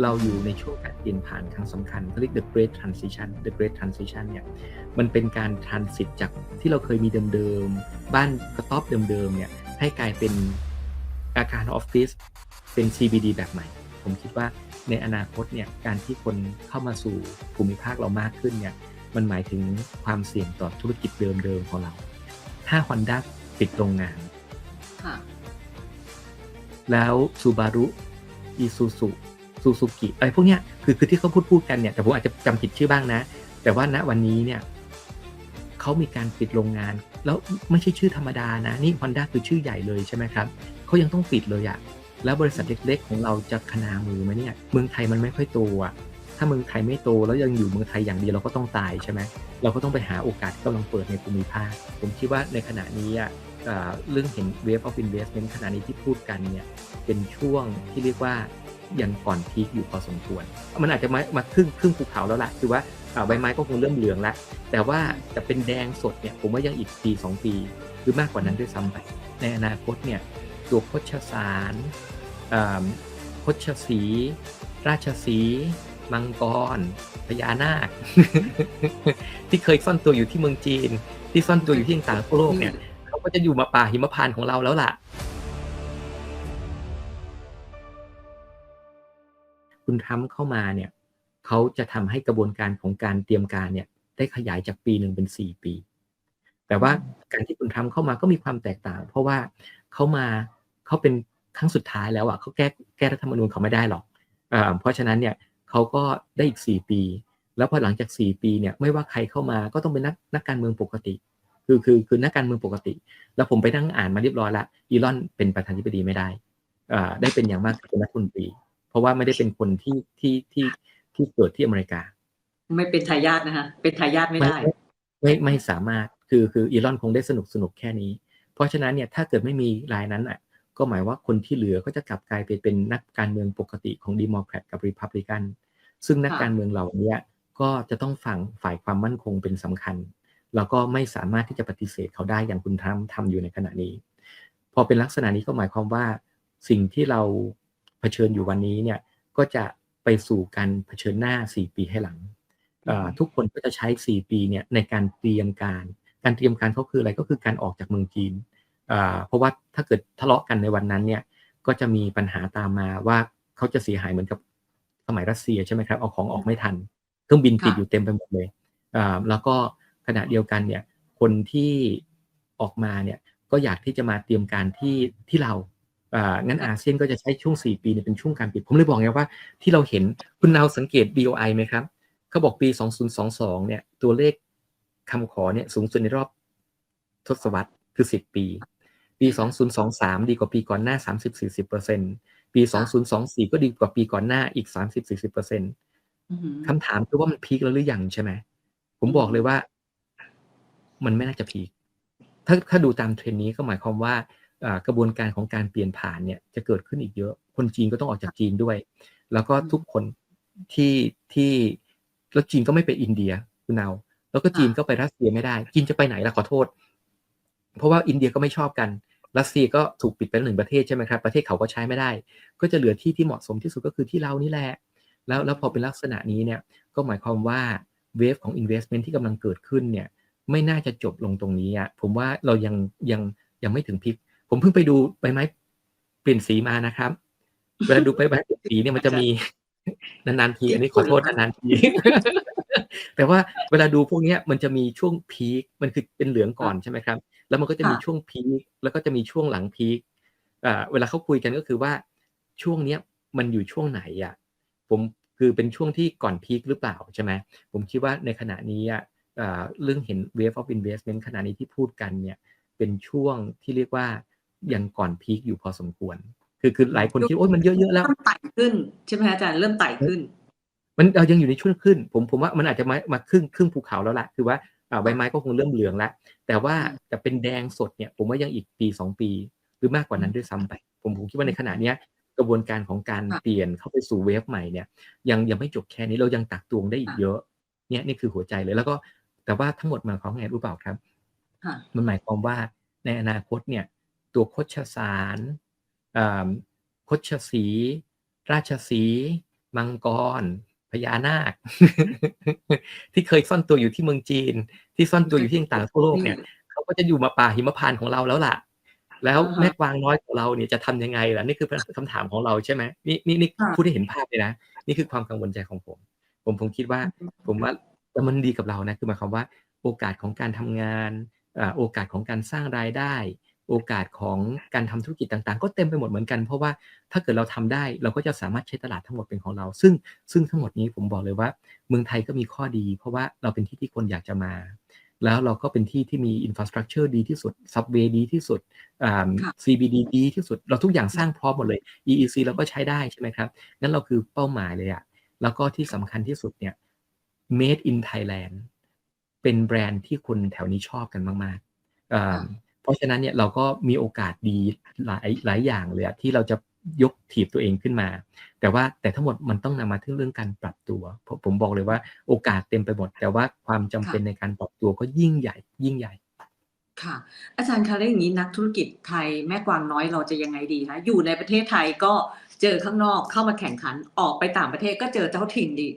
เราอยู่ในช่วงการเปลี่ยนผ่านครั้งสำคัญเขาเรียก the great transition the great transition เนี่ยมันเป็นการ transit จากที่เราเคยมีเดิมๆ บ้านกระต๊อบเดิมๆเนี่ยให้กลายเป็นอาคารออฟฟิศเป็น CBD แบบใหม่ ผมคิดว่าในอนาคตเนี่ยการที่คนเข้ามาสู่ภูมิภาคเรามากขึ้นเนี่ยมันหมายถึงความเสี่ยงต่อธุรกิจเดิมๆของเรา ถ้า Honda ปิดโรงงานค่ะแล้วซูบารุอีซูซู ซูซูกิอะไรพวกเนี้ยคือคือที่เขาพูดพูดกันเนี่ยแต่ผมอาจจะจำผิดชื่อบ้างนะ แต่ว่าณวันนี้เนี่ยเขามีการปิดโรงงาน แล้วไม่ใช่ชื่อธรรมดานะ นี่ Honda คือชื่อใหญ่เลยใช่ไหมครับเขายังต้องปิดเลยอะแล้วบริษัทเล็กๆ ของเราจะขนามือไหมเนี่ย เมืองไทยมันไม่ค่อยโตอะถ้าเมืองไทยไม่โตแล้วยังอยู่เมืองไทยอย่างเดียวเราก็ต้องตายใช่ไหมเราก็ต้องไปหาโอกาสที่กำลังเปิดในภูมิภาค ผมคิดว่าในขณะนี้อะเรื่องเห็น wave of investment ขณะนี้ที่พูดกันเนี่ยเป็นช่วงที่เรียกว่า ยังก่อนพีคอยู่พอสมควร มันอาจจะมามาครึ่งครึ่งภูเขาแล้วล่ะคือว่าใบไม้ก็คงเริ่มเหลืองแล้ว แต่ว่าจะเป็นแดงสดเนี่ยผมว่ายังอีกปี2ปี หรือมากกว่านั้นด้วยซ้ำไป ในอนาคตเนี่ยตัวโคชสารอ่าโคชสี ราชสี มังกรพญานาค ที่เคยซ่อนตัวอยู่ที่เมืองจีน ที่ซ่อนตัวอยู่ที่ต่างโลกเนี่ยเขาก็จะอยู่มาป่าหิมพานต์ของเราแล้วล่ะ คุณทรัมป์เข้ามาเนี่ยเขาจะทำให้กระบวนการของการเตรียมการเนี่ยได้ขยายจากปีหนึ่งเป็นสี่ปี แต่ว่าการที่คุณทรัมป์เข้ามาก็มีความแตกต่าง เพราะว่าเขามาเขาเป็นครั้งสุดท้ายแล้วอะเขาแก้แก้รัฐธรรมนูญเขาไม่ได้หรอกอ่าเพราะฉะนั้นเนี่ยเขาก็ได้อีกสี่ปี แล้วพอหลังจากสี่ปีเนี่ยไม่ว่าใครเข้ามาก็ต้องเป็นนักนักการเมืองปกติ คือคือคือนักการเมืองปกติ แล้วผมไปนั่งอ่านมาเรียบร้อยละอีลอนเป็นประธานาธิบดีไม่ได้อ่าได้เป็นอย่างมากเป็นรัฐมนตรี เพราะว่าไม่ได้เป็นคนที่ที่ที่ที่เกิดที่อเมริกา ไม่เป็นทายาทนะคะเป็นทายาทไม่ได้ ไม่ไม่สามารถคือคืออีลอนคงได้สนุกสนุกแค่นี้ เพราะฉะนั้นเนี่ยถ้าเกิดไม่มีรายนั้นอะ ก็หมายว่าคนที่เหลือก็จะกลับกลายไปเป็นนักการเมืองปกติของดีโมแครตกับรีพับลิกันซึ่งนักค่ะการเมืองเหล่านี้ก็จะต้องฝั่งฝ่ายความมั่นคงเป็นสำคัญ แล้วก็ไม่สามารถที่จะปฏิเสธเขาได้อย่างคุณทรัมป์ทำอยู่ในขณะนี้ พอเป็นลักษณะนี้ก็หมายความว่าสิ่งที่เรา เผชิญอยู่วันนี้เนี่ยก็จะไปสู่การเผชิญหน้า 4 ปีให้หลังเอ่อทุกคนก็จะใช้ 4 ปีเนี่ยในการเตรียมการ การเตรียมการเขาคืออะไรก็คือการออกจากเมืองจีนเอ่อเพราะว่าถ้าเกิดทะเลาะกันในวันนั้นเนี่ยก็จะมีปัญหาตามมาว่าเขาจะเสียหายเหมือนกับสมัยรัสเซียใช่ไหมครับเอาของออกไม่ทัน เครื่องบินติดค่ะอยู่เต็มไปหมดเลยอ่าแล้วก็ขณะเดียวกันเนี่ยคนที่ออกมาเนี่ยก็อยากที่จะมาเตรียมการที่ที่เราอ่า งั้นอาเซียนก็จะใช้ช่วง 4 ปีเนี่ยเป็นช่วงการปิด ผมเลยบอกไงว่าที่เราเห็นคุณนาวสังเกต BOI ไหมครับเขาบอกปี 2022 เนี่ย ตัวเลขคำขอเนี่ยสูงสุดในรอบทศวรรษคือ 10 ปี ปี 2023 ดีกว่าปีก่อนหน้า 30-40%ปี 2024 ก็ดีกว่าปีก่อนหน้าอีก 30-40%อือหือคำถามคือว่ามันพีคแล้วหรือยังใช่ไหมผมบอกเลยว่า มันไม่น่าจะพีคถ้าถ้าดูตามเทรนด์นี้ก็หมายความว่าอ่า กระบวนการของการเปลี่ยนผ่านเนี่ยจะเกิดขึ้นอีกเยอะ คนจีนก็ต้องออกจากจีนด้วย แล้วก็ทุกคนที่ที่แล้วจีนก็ไม่ไปอินเดียคุณเอาแล้วก็จีนก็ไปรัสเซียไม่ได้ จีนจะไปไหนล่ะขอโทษ เพราะว่าอินเดียก็ไม่ชอบกัน รัสเซียก็ถูกปิดไปหนึ่งประเทศใช่ไหมครับ ประเทศเขาก็ใช้ไม่ได้ ก็จะเหลือที่ที่เหมาะสมที่สุดก็คือที่เรานี่แหละ แล้วแล้วพอเป็นลักษณะนี้เนี่ย ก็หมายความว่าเวฟของ investment ที่กำลังเกิดขึ้นเนี่ย ไม่น่าจะจบลงตรงนี้อะ ผมว่าเรายังยังยังไม่ถึงพิก ผมเพิ่งไปดูใบไม้เปลี่ยนสีมานะครับ เวลาดูใบไม้เปลี่ยนสีเนี่ยมันจะมีนานๆที อันนี้ขอโทษนานๆที แต่ว่าเวลาดูพวกเนี้ยมันจะมีช่วงพีค มันคือเป็นเหลืองก่อนใช่ไหมครับ แล้วมันก็จะมีค่ะช่วงพีค แล้วก็จะมีช่วงหลังพีคอ่าเวลาเขาคุยกันก็คือว่าช่วงเนี้ยมันอยู่ช่วงไหนอะ ผมคือเป็นช่วงที่ก่อนพีคหรือเปล่าใช่ไหม ผมคิดว่าในขณะนี้อะอ่าเรื่องเห็น wave of investment ขณะนี้ที่พูดกันเนี่ย เป็นช่วงที่เรียกว่า ยังก่อนพีคอยู่พอสมควร คือคือหลายคนคิดว่าโอ้ยมันเยอะๆแล้วเริ่มไต่ขึ้นใช่ไหมคะอาจารย์เริ่มไต่ขึ้น มันเรายังอยู่ในช่วงขึ้น ผมผมว่ามันอาจจะมามาครึ่งครึ่งภูเขาแล้วล่ะคือว่าอ่าใบไม้ก็คงเริ่มเหลืองแล้วแต่ว่าอืมจะเป็นแดงสดเนี่ย ผมว่ายังอีกปีสองปี หรือมากกว่านั้นด้วยซ้ำไป ผมผมคิดว่าในขณะเนี้ยกระบวนการของการค่ะเปลี่ยนเข้าไปสู่เวฟใหม่เนี่ย ยังยังไม่จบแค่นี้เรายังตักตวงได้อีกค่ะเยอะ เนี่ยนี่คือหัวใจเลยแล้วก็แต่ว่าทั้งหมดหมายความว่าไงรู้เปล่าครับค่ะมันหมายความว่าในอนาคตเนี่ย ตัวโคชสารอ่าโคชสี ราชสีห์มังกร พญานาค ที่เคยซ่อนตัวอยู่ที่เมืองจีน ที่ซ่อนตัวอยู่ที่ต่างๆทั่วโลกเนี่ยเขาก็จะอยู่มาป่าหิมพานต์ของเราแล้วล่ะ แล้วอ่าฮะแม่กวางน้อยของเราเนี่ยจะทำยังไงล่ะนี่คือคำถามของเราใช่ไหมนี่นี่นี่ค่ะพูดให้เห็นภาพเลยนะนี่คือความกังวลใจของผม ผมผมคิดว่า ผมว่าแต่มันดีกับเรานะคือหมายความว่า โอกาสของการทำงานอ่าโอกาสของการสร้างรายได้ โอกาสของการทำธุรกิจต่างๆ ก็เต็มไปหมดเหมือนกัน เพราะว่าถ้าเกิดเราทำได้เราก็จะสามารถใช้ตลาดทั้งหมดเป็นของเรา ซึ่งซึ่งทั้งหมดนี้ผมบอกเลยว่า เมืองไทยก็มีข้อดี เพราะว่าเราเป็นที่ที่คนอยากจะมา แล้วเราก็เป็นที่ที่มีอินฟราสตรักเจอร์ดีที่สุดซับเวย์ดีที่สุดอ่าค่ะ CBD ดีที่สุด เราทุกอย่างสร้างพร้อมหมดเลย EEC เราก็ใช้ได้ใช่ไหมครับงั้นเราคือเป้าหมายเลยอะแล้วก็ที่สำคัญที่สุดเนี่ย made in Thailand เป็นแบรนด์ที่คนแถวนี้ชอบกันมากๆอ่าค่ะ เพราะฉะนั้นเนี่ยเราก็มีโอกาสดีหลายหลายอย่างเลยอะที่เราจะยกถีบตัวเองขึ้นมา แต่ว่าแต่ทั้งหมดมันต้องนำมาถึงเรื่องการปรับตัวผมผมบอกเลยว่าโอกาสเต็มไปหมด แต่ว่าความจำเป็นในการปรับตัวก็ยิ่งใหญ่ ยิ่งใหญ่ ค่ะ อาจารย์คะแล้วอย่างนี้นักธุรกิจไทยแม่กวางน้อยเราจะยังไงดีคะอยู่ในประเทศไทยก็เจอข้างนอกเข้ามาแข่งขันออกไปต่างประเทศก็เจอเจ้าถิ่นดี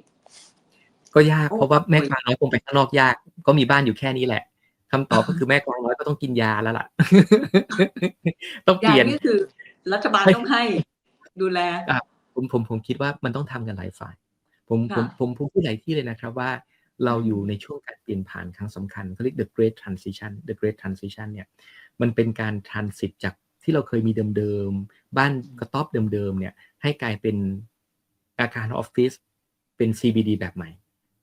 ก็ยากโอ้เพราะว่าโอ้ยแม่กวางน้อยคงไปข้างนอกยาก ก็มีบ้านอยู่แค่นี้แหละ คำตอบก็คือแม่กวางน้อยก็ต้องกินยาแล้วล่ะ ต้องเปยาลี่ยนนี่คือ รัฐบาลต้องให้ดูแลอะผมผมผมคิดว่ามันต้องทำกันหลายฝ่าย ผมผมค่ะผมผมพูดหลายที่เลยนะครับว่าเราอยู่ในช่วงการเปลี่ยนผ่านครั้งสำคัญเขาเรียก the great transition the great transition เนี่ย มันเป็นการ transit จากที่เราเคยมีเดิมๆ บ้านกระต๊อบเดิมๆ เนี่ย ให้กลายเป็นอาคารออฟฟิศเป็น CBD แบบใหม่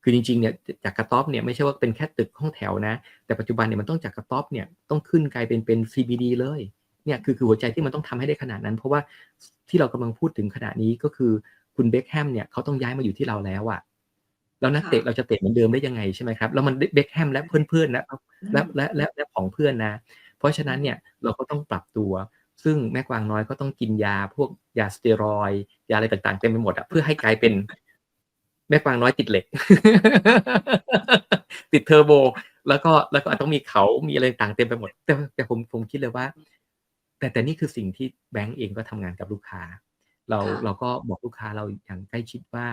คือจริงๆเนี่ยจากกระต๊อบเนี่ยไม่ใช่ว่าเป็นแค่ตึกห้องแถวนะ แต่ปัจจุบันเนี่ยมันต้องจากกระต๊อบเนี่ยต้องขึ้นกลายเป็นเป็น CBD เลยเนี่ยคือคือหัวใจที่มันต้องทำให้ได้ขนาดนั้น เพราะว่าที่เรากำลังพูดถึงขณะนี้ก็คือคุณเบคแฮมเนี่ยเขาต้องย้ายมาอยู่ที่เราแล้วอะแล้วนักเตะค่ะเราจะเตะเหมือนเดิมได้ยังไงใช่ไหมครับแล้วมันเบคแฮมและเพื่อนๆนะและและและและของเพื่อนนะ เพราะฉะนั้นเนี่ยเราก็ต้องปรับตัว ซึ่งแม่กวางน้อยก็ต้องกินยาพวกยาสเตียรอยด์ยาอะไรต่างๆเต็มไปหมดอะเพื่อให้กลายเป็น แม่กวางน้อยติดเหล็ก ติดเทอร์โบ แล้วก็แล้วก็ต้องมีเขามีอะไรต่างเต็มไปหมด แต่แต่ผมผมคิดเลยว่า แต่แต่นี่คือสิ่งที่แบงก์เองก็ทำงานกับลูกค้า เราเราก็บอกลูกค้าเราอย่างใกล้ชิดว่า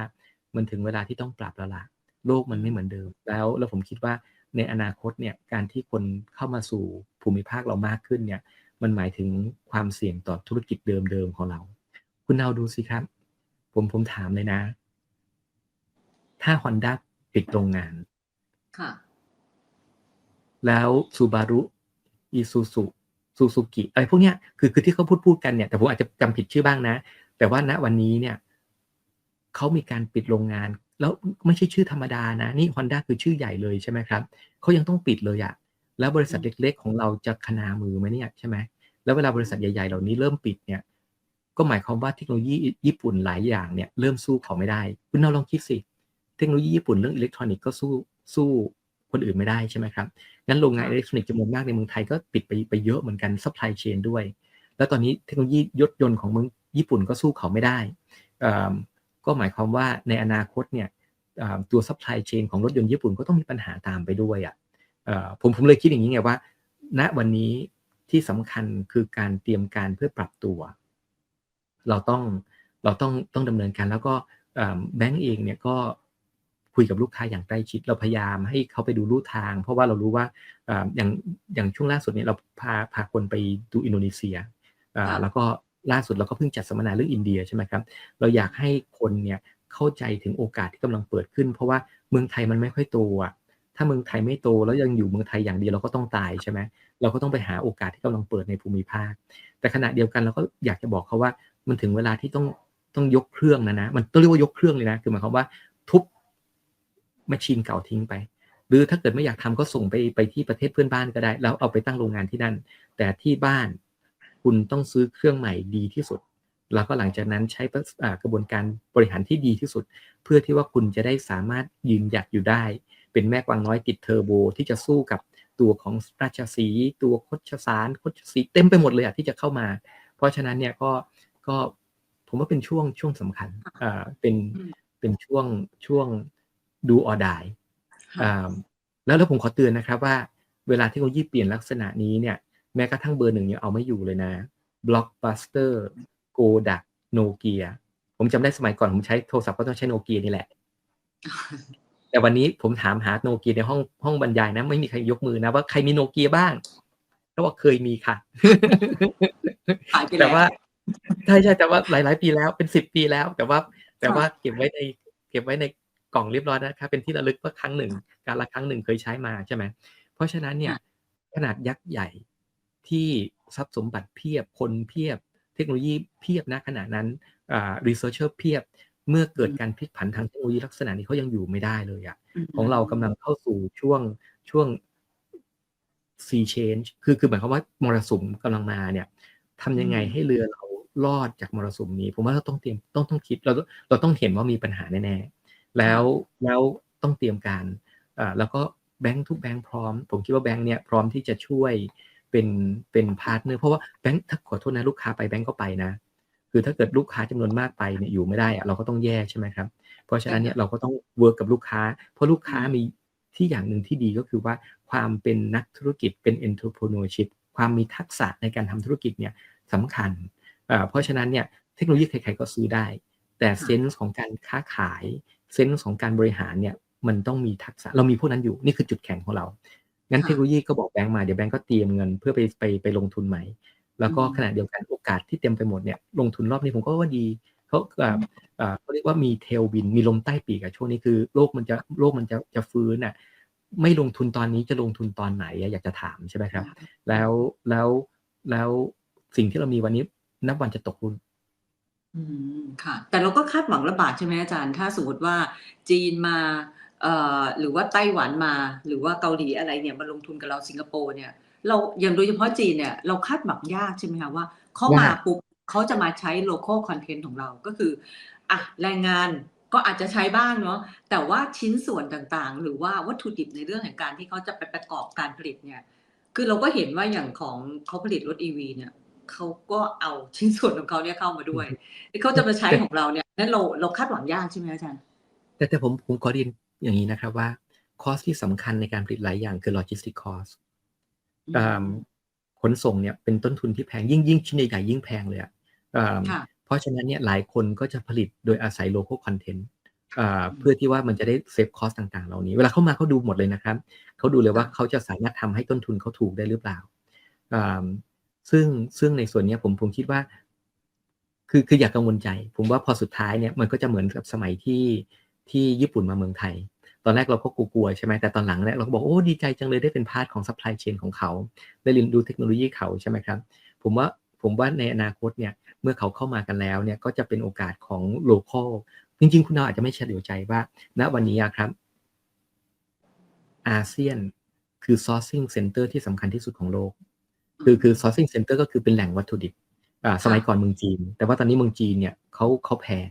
มันถึงเวลาที่ต้องปรับแล้วล่ะโลกมันไม่เหมือนเดิม แล้วแล้วผมคิดว่าในอนาคตเนี่ยการที่คนเข้ามาสู่ภูมิภาคเรามากขึ้นเนี่ย มันหมายถึงความเสี่ยงต่อธุรกิจเดิมๆของเรา คุณเอาดูสิครับ ผมผมถามเลยนะ ถ้า Honda ปิดโรงงาน ค่ะ แล้วซูบารุอีซูซูซูซูกิอะไรพวกเนี้ยคือคือที่เขาพูดพูดกันเนี่ยแต่ผมอาจจะจำผิดชื่อบ้างนะ แต่ว่าณวันนี้เนี่ยเขามีการปิดโรงงาน แล้วไม่ใช่ชื่อธรรมดานะ นี่ Honda คือชื่อใหญ่เลยใช่ไหมครับเขายังต้องปิดเลยอะแล้วบริษัทเล็ก ๆ ของเราจะขนามือไหมเนี่ยใช่ไหมแล้วเวลาบริษัทใหญ่ๆเหล่านี้เริ่มปิดเนี่ยก็หมายความว่าเทคโนโลยีญี่ปุ่นหลายอย่างเนี่ยเริ่มสู้เขาไม่ได้ คุณเราลองคิดสิ เทคโนโลยีญี่ปุ่นเรื่องอิเล็กทรอนิกส์ก็สู้สู้คนอื่นไม่ได้ใช่ไหมครับ งั้นโรงงานอิเล็กทรอนิกส์จำนวนมากในเมืองไทยก็ปิดไปไปเยอะเหมือนกันซัพพลายเชนด้วย แล้วตอนนี้เทคโนโลยียศยนต์ของเมืองญี่ปุ่นก็สู้เขาไม่ได้อ่าก็หมายความว่าในอนาคตเนี่ยอ่าตัวซัพพลายเชนของรถยนต์ญี่ปุ่นก็ต้องมีปัญหาตามไปด้วยอะอ่าผมผมเลยคิดอย่างนี้ไงว่า ณวันนี้ที่สำคัญคือการเตรียมการเพื่อปรับตัว เราต้องเราต้องต้องดำเนินการแล้วก็แบงก์เองเนี่ยก็ คุยกับลูกค้าอย่างใกล้ชิด เราพยายามให้เขาไปดูลู่ทาง เพราะว่าเรารู้ว่าอ่าอย่างอย่างช่วงล่าสุดเนี่ยเราพาพาคนไปดูอินโดนีเซียอ่าค่ะแล้วก็ล่าสุดเราก็เพิ่งจัดสัมมนาเรื่องอินเดียใช่ไหมครับ เราอยากให้คนเนี่ยเข้าใจถึงโอกาสที่กำลังเปิดขึ้น เพราะว่าเมืองไทยมันไม่ค่อยโตอะถ้าเมืองไทยไม่โตแล้วยังอยู่เมืองไทยอย่างเดียวเราก็ต้องตายใช่ไหมเราก็ต้องไปหาโอกาสที่กำลังเปิดในภูมิภาค แต่ขณะเดียวกันเราก็อยากจะบอกเขาว่ามันถึงเวลาที่ต้องต้องยกเครื่องนะนะ มันต้องเรียกว่ายกเครื่องเลยนะ คือหมายความว่าทุบ แมชชีนเก่าทิ้งไป หรือถ้าเกิดไม่อยากทำก็ส่งไปไปที่ประเทศเพื่อนบ้านก็ได้ แล้วเอาไปตั้งโรงงานที่นั่น แต่ที่บ้านคุณต้องซื้อเครื่องใหม่ดีที่สุด แล้วก็หลังจากนั้นใช้กระบวนการบริหารที่ดีที่สุด เพื่อที่ว่าคุณจะได้สามารถยืนหยัดอยู่ได้ เป็นแม่กวางน้อยติดเทอร์โบที่จะสู้กับตัวของราชสี ตัวคดชสารคดชสีเต็มไปหมดเลยอะที่จะเข้ามา เพราะฉะนั้นเนี่ยก็ก็ผมว่าเป็นช่วงช่วงสำคัญอ่าเป็นเป็นช่วงช่วง ดูออดายค่ะอ่าแล้วแล้วผมขอเตือนนะครับว่าเวลาเทคโนโลยีเปลี่ยนลักษณะนี้เนี่ยแม้กระทั่งเบอร์หนึ่งยังเอาไม่อยู่เลยนะ Blockbuster Kodak Nokia ผมจำได้สมัยก่อนผมใช้โทรศัพท์ก็ต้องใช้โนเกียนี่แหละ แต่วันนี้ผมถามหาโนเกียในห้องห้องบรรยายนะ ไม่มีใครยกมือนะว่าใครมีโนเกียบ้างเขาบอกเคยมีค่ะหายไปแต่แล้วว่าใช่ใช่แต่ว่าหลาย ๆ ปีแล้วเป็นสิบปีแล้ว แต่ว่าแต่ว่าเก็บไว้ใน เก็บไว้ใน กล่องเรียบร้อยนะครับเป็นที่ระลึกว่าครั้งหนึ่ง การละครั้งหนึ่งเคยใช้มาใช่ไหมเพราะฉะนั้นเนี่ยขนาดยักษ์ใหญ่ที่ทรัพย์สมบัติเพียบคนเพียบ เทคโนโลยีเพียบนะขณะนั้นอ่ารีเสิร์ชเชอร์เพียบ เมื่อเกิดการพลิกผันทางเทคโนโลยีลักษณะนี้เขายังอยู่ไม่ได้เลยอะมของเรากำลังเข้าสู่ช่วงช่วง sea change คือคือหมายความว่ามรสุมกำลังมาเนี่ยทำยังไงให้เรือเรารอดจากมรสุมนี้ ผมว่าเราต้องเตรียมต้องต้องคิดเราเราต้องเห็นว่ามีปัญหาแน่ๆ แล้วแล้วต้องเตรียมการอ่าแล้วก็แบงค์ทุกแบงค์พร้อม ผมคิดว่าแบงค์เนี่ยพร้อมที่จะช่วยเป็นเป็นพาร์ทเนอร์เพราะว่าแบงค์ถ้าขอโทษนะลูกค้าไปแบงค์ก็ไปนะ คือถ้าเกิดลูกค้าจำนวนมากไปเนี่ยอยู่ไม่ได้อะเราก็ต้องแยกใช่ไหมครับ เพราะฉะนั้นเนี่ยเราก็ต้องเวิร์กกับลูกค้า เพราะลูกค้ามีที่อย่างหนึ่งที่ดีก็คือว่าความเป็นนักธุรกิจเป็น entrepreneurship ความมีทักษะในการทำธุรกิจเนี่ยสำคัญเอ่อเพราะฉะนั้นเนี่ยเทคโนโลยีใครๆก็ซื้อได้ แต่เซนส์ของการค้าขาย เซนส์ของการบริหารเนี่ยมันต้องมีทักษะเรามีพวกนั้นอยู่นี่คือจุดแข็งของเรา งั้นค่ะเทคโนโลยีก็บอกแบงก์มาเดี๋ยวแบงก์ก็เตรียมเงินเพื่อไปไปไปลงทุนใหม่ แล้วก็อืมขณะเดียวกันโอกาสที่เต็มไปหมดเนี่ยลงทุนรอบนี้ผมก็ว่าดีเขาเอ่อเอ่อเขาเรียกว่ามีเทลวินมีลมใต้ปีกอะช่วงนี้คือโลกมันจะโลกมันจะจะฟื้นอะไม่ลงทุนตอนนี้จะลงทุนตอนไหนอะอยากจะถามใช่ไหมครับ แล้วแล้วแล้วสิ่งที่เรามีวันนี้นับวันจะตกรุ่น อืม ค่ะ แต่เราก็คาดหวังระบาดใช่ไหมอาจารย์ ถ้าสมมติว่าจีนมา เอ่อ หรือว่าไต้หวันมา หรือว่าเกาหลีอะไรเนี่ยมาลงทุนกับเราสิงคโปร์เนี่ย เราอย่างโดยเฉพาะจีนเนี่ย เราคาดหวังยากใช่ไหมคะว่าเขามายาก ปุ๊บเขาจะมาใช้ local content ของเราก็คืออะแรงงานก็อาจจะใช้บ้างเนาะแต่ว่าชิ้นส่วนต่างๆ หรือว่าวัตถุดิบในเรื่องของการที่เขาจะไปประกอบการผลิตเนี่ย คือเราก็เห็นว่าอย่างของเขาผลิตรถ EV เนี่ย เขาก็เอาชิ้นส่วนของเขาเนี่ยเข้ามาด้วยที่เขาจะมาใช้ของเราเนี่ยนั่นเราเราคาดหวังยากใช่ไหมอาจารย์แต่แต่ผมผมขอเรียนอย่างนี้นะครับว่าคอสที่สำคัญในการผลิตหลายอย่างคือโลจิสติกคอสอืมขนส่งเนี่ยเป็นต้นทุนที่แพงยิ่งยิ่งชิ้นใหญ่ๆยิ่งแพงเลยอะอ่าค่ะเพราะฉะนั้นเนี่ยหลายคนก็จะผลิตโดยอาศัยโล c a l คอนเทนต์อืมเพื่อที่ว่ามันจะได้เซฟคอสต่างๆ เหล่านี้ เวลาเข้ามาเขาดูหมดเลยนะครับ เขาดูเลยว่าค่ะเขาจะสามารถทำให้ต้นทุนเขาถูกได้หรือเปล่าอ่า ซึ่งซึ่งในส่วนนี้ผมผมคิดว่า คือคืออยากกังวลใจ ผมว่าพอสุดท้ายเนี่ยมันก็จะเหมือนกับสมัยที่ที่ญี่ปุ่นมาเมืองไทย ตอนแรกเราก็กลัวๆใช่ไหมแต่ตอนหลังเนี่ยเราก็บอกโอ้ดีใจจังเลยได้เป็นพาร์ทของซัพพลายเชนของเขาได้เรียนรู้เทคโนโลยีเขาใช่ไหมครับ ผมว่าผมว่าในอนาคตเนี่ยเมื่อเขาเข้ามากันแล้วเนี่ยก็จะเป็นโอกาสของโลคอลจริง ๆ คุณดาวอาจจะไม่เฉลียวใจว่าณวันนี้ครับอาเซียนคือ sourcing center ที่สำคัญที่สุดของโลก คือคือ sourcing center ก็คือเป็นแหล่งวัตถุดิบอ่าสมัยก่อนเมืองจีน แต่ว่าตอนนี้เมืองจีนเนี่ยเขาเขาแพง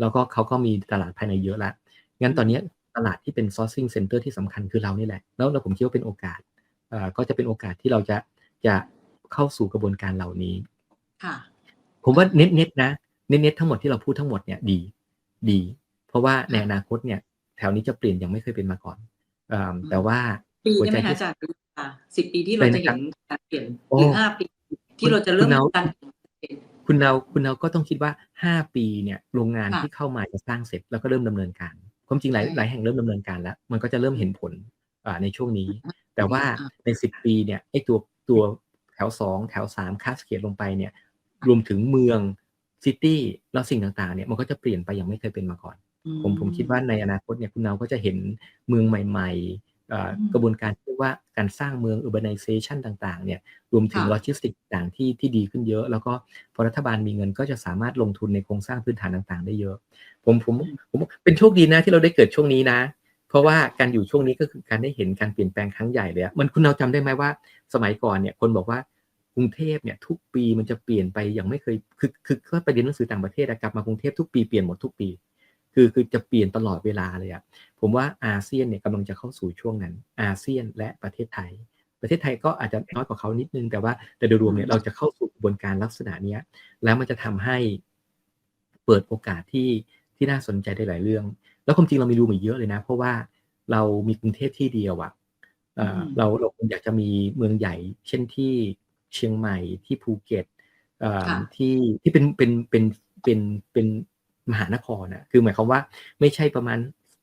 แล้วก็เขาก็มีตลาดภายในเยอะละงั้นตอนเนี้ยตลาดที่เป็น sourcing center ที่สำคัญคือเรานี่แหละ แล้วแล้วผมคิดว่าเป็นโอกาสอ่าก็จะเป็นโอกาสที่เราจะจะเข้าสู่กระบวนการเหล่านี้ค่ะผมว่าเน็ตเน็ตนะเน็ตเน็ตทั้งหมดที่เราพูดทั้งหมดเนี่ยดีดี เพราะว่าในอนาคตเนี่ยแถวนี้จะเปลี่ยนอย่างไม่เคยเป็นมาก่อนอ่าแต่ว่า ปีหัวได้ใจไหมคะที่อาจารย์ค่ะสิบปีที่เราอะไรจะนะครัเห็บนการเปลี่ยนโอ้หรือห้าปีที่เราจะเริ่มคุณเอาการคุณเราคุณเราก็ต้องคิดว่า5ปีเนี่ยโรงงานค่ะที่เข้ามาจะสร้างเสร็จแล้วก็เริ่มดำเนินการความจริงหลายใช่หลายแห่งเริ่มดำเนินการแล้ว มันก็จะเริ่มเห็นผลอ่าในช่วงนี้ แต่ว่าอ่าใน10ปีเนี่ยไอ้ตัวตัวแถว2แถว3คาสเกตลงไปเนี่ยรวมถึงเมืองซิตี้แล้วสิ่งต่างๆเนี่ยมันก็จะเปลี่ยนไปอย่างไม่เคยเป็นมาก่อน ผมผมคิดว่าในอนาคตเนี่ยคุณเนาก็จะเห็นเมืองใหม่ๆเอ่ออม กระบวนการที่เรียกว่าการสร้างเมือง urbanization ต่างๆเนี่ยรวมถึงค่ะโลจิสติกต่างๆที่ที่ดีขึ้นเยอะ แล้วก็พอรัฐบาลมีเงินก็จะสามารถลงทุนในโครงสร้างพื้นฐานต่างๆ ได้เยอะ ผมผมผมเป็นโชคดีนะที่เราได้เกิดช่วงนี้นะ เพราะว่าการอยู่ช่วงนี้ก็คือการได้เห็นการเปลี่ยนแปลงครั้งใหญ่เลยอะมันคุณเราจำได้ไหมว่า สมัยก่อนเนี่ยคนบอกว่ากรุงเทพเนี่ยทุกปีมันจะเปลี่ยนไปอย่างไม่เคยคือคือก็ไปเรียนหนังสือต่างประเทศอะกลับมากรุงเทพทุกปีเปลี่ยนหมดทุกปี คือคือจะเปลี่ยนตลอดเวลาเลยอะผมว่าอาเซียนเนี่ยกำลังจะเข้าสู่ช่วงนั้น อาเซียนและประเทศไทย ประเทศไทยก็อาจจะน้อยกว่าเขานิดนึง แต่ว่าแต่โดยรวมเนี่ยเราจะเข้าสู่กระบวนการลักษณะเนี้ยแล้วมันจะทำให้เปิดโอกาสที่ที่น่าสนใจได้หลายเรื่อง แล้วความจริงเรามีรูมอีกเยอะเลยนะ เพราะว่าเรามีกรุงเทพที่เดียวอะเอ่ออืมเราเราคงอยากจะมีเมืองใหญ่ เช่นที่เชียงใหม่ที่ภูเก็ตเอ่อค่ะที่ที่เป็นเป็นเป็นเป็นเป็น มหานครนะคือหมายความว่าไม่ใช่ประมาณ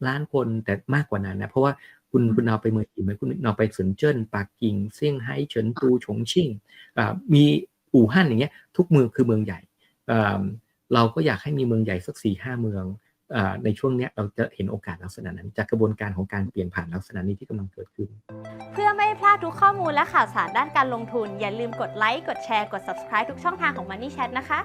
ล้านคนแต่มากกว่านั้นนะเพราะว่าคุณอืมคุณเอาไปเมืองอื่นไหมคุณเอาไปเซินเจิ้นปักกิ่งเซี่ยงไฮ้เฉินตูฉงชิ่งอ่ามีอู่ฮั่นอย่างเงี้ยทุกเมืองคือเมืองใหญ่อ่าเราก็อยากให้มีเมืองใหญ่สักสี่ห้าเมืองอ่าในช่วงเนี้ยเราจะเห็นโอกาสลักษณะนั้น จากกระบวนการของการเปลี่ยนผ่านลักษณะนี้ที่กำลังเกิดขึ้น เพื่อไม่ให้พลาดทุกข้อมูลและข่าวสารด้านการลงทุน อย่าลืมกดไลค์กดแชร์กด subscribe ทุกช่องทางของ Money Chat นะคะ